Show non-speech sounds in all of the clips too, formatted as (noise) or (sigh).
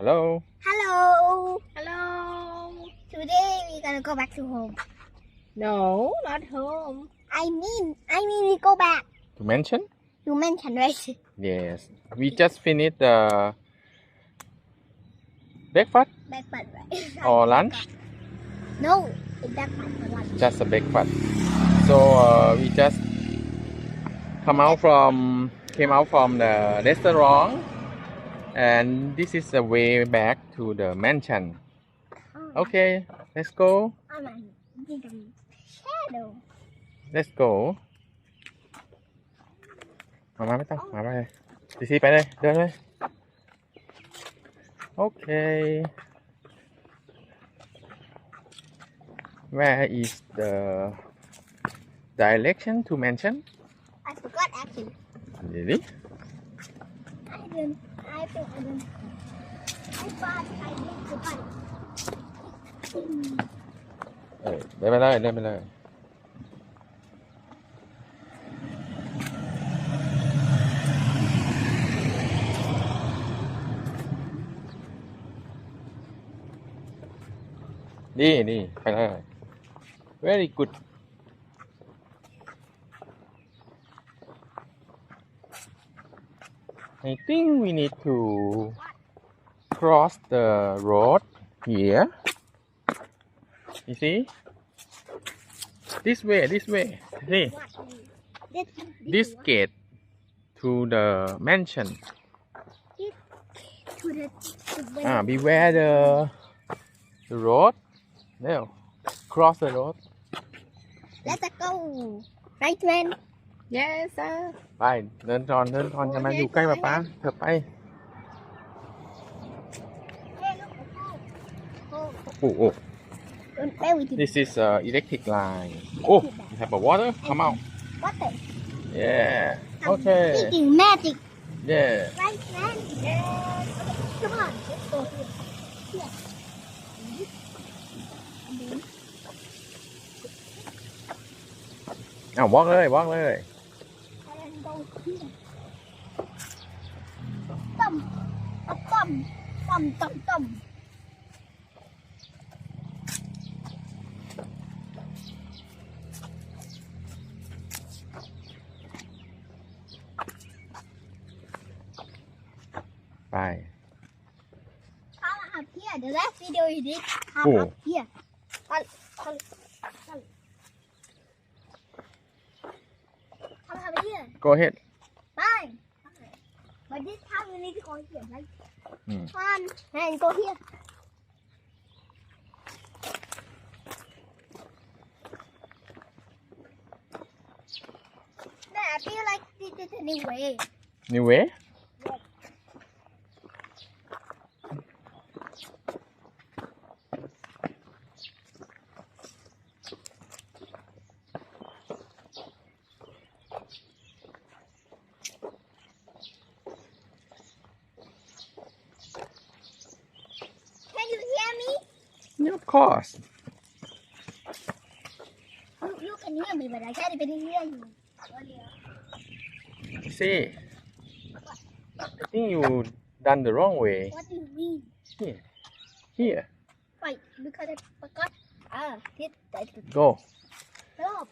Hello. Hello. Hello. Today we're gonna go back to home. No, not home. I mean, I mean we go back. To mention? You mentioned right? Yes. We just finished the breakfast Back part right? (laughs) or lunch. No, it's back part for lunch. Just a breakfast. So uh, we just come out from came out from the restaurant, and this is the way back to the mansion. Oh, Okay, let's go. I'm a big shadow. Let's go มามาไม่ต้อง มาไปเลยซีซีไปเลย เดินเลย โอเค Where is the direction to mention I forgot actually. really I didn't. เออเล่นไปได้เล่นไปเลยนี่นี่ไปได้ very good I think we need to cross the road here. You see? This way this way. See? This, gate to the mansion. Ah beware the the road. No cross the road. Let's go. Right man. Yes, sir. ไปเดินก่อนเดินก่อนจะมาอยู่ใกล้ป๊าป๊าเถอะไป Hey, look, oh, oh, โอ้โอ้ don't play with it. this is uh, electric line oh you have a water come out What the? yeah okay Thinking magic. yeah Right man. Yes. Come on. Let's go here. Here. And then อ้าว walk เลย walk เลย Thumb, thumb. ไป Come up here. The last video you did. Come Oh. up here. Come, come, come. Come up here. go ahead Fine. But this time we need to go here, right? Hmm. Come on, and go here. Nah, I feel like this is a new way. new way Can you hear me? Yeah, of course You, you can hear me, but I can't even hear you. earlier. see I think you done the wrong way What do you mean? here here Wait, because I forgot. Ah, this, that's the go Stop.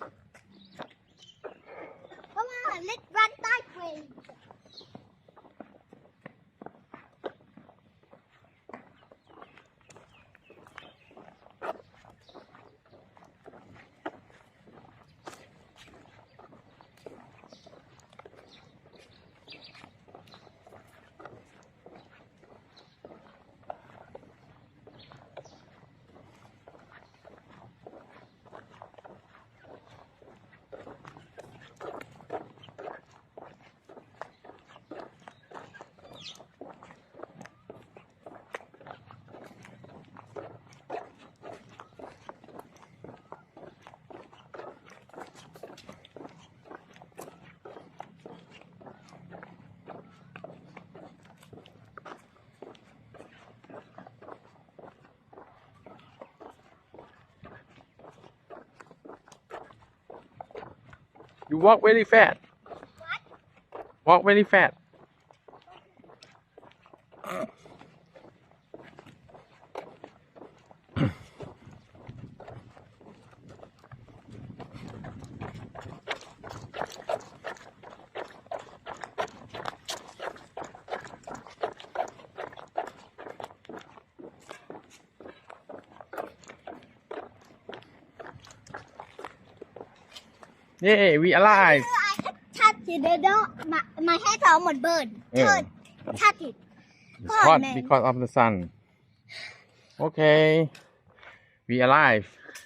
Come on, let's run sideways. You walk very fast walk very fast Yay we alive touch it don't my my head almost burned Yeah. touch touch it It's Hot, hot man. because of the sun Okay we alive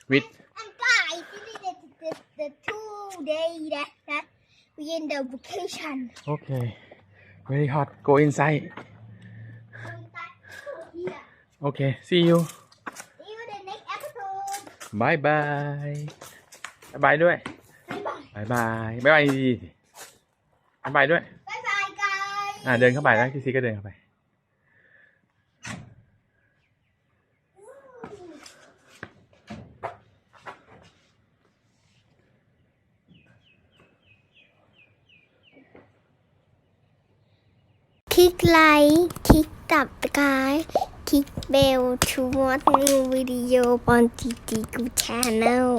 with and guys this is the, the, the two day that that we in the vacation Okay very hot go inside here Okay see you see you the next episode bye bye บายบายด้วย bye bye บายบายบายบายดีๆบายบายด้วย bye bye guys อ่าเดินเข้าไปแล้วพี่ซีก็เดินเข้าไปคลิกไลค์คลิกตับตะกายคลิกเบล to watch new video on TT Good Channel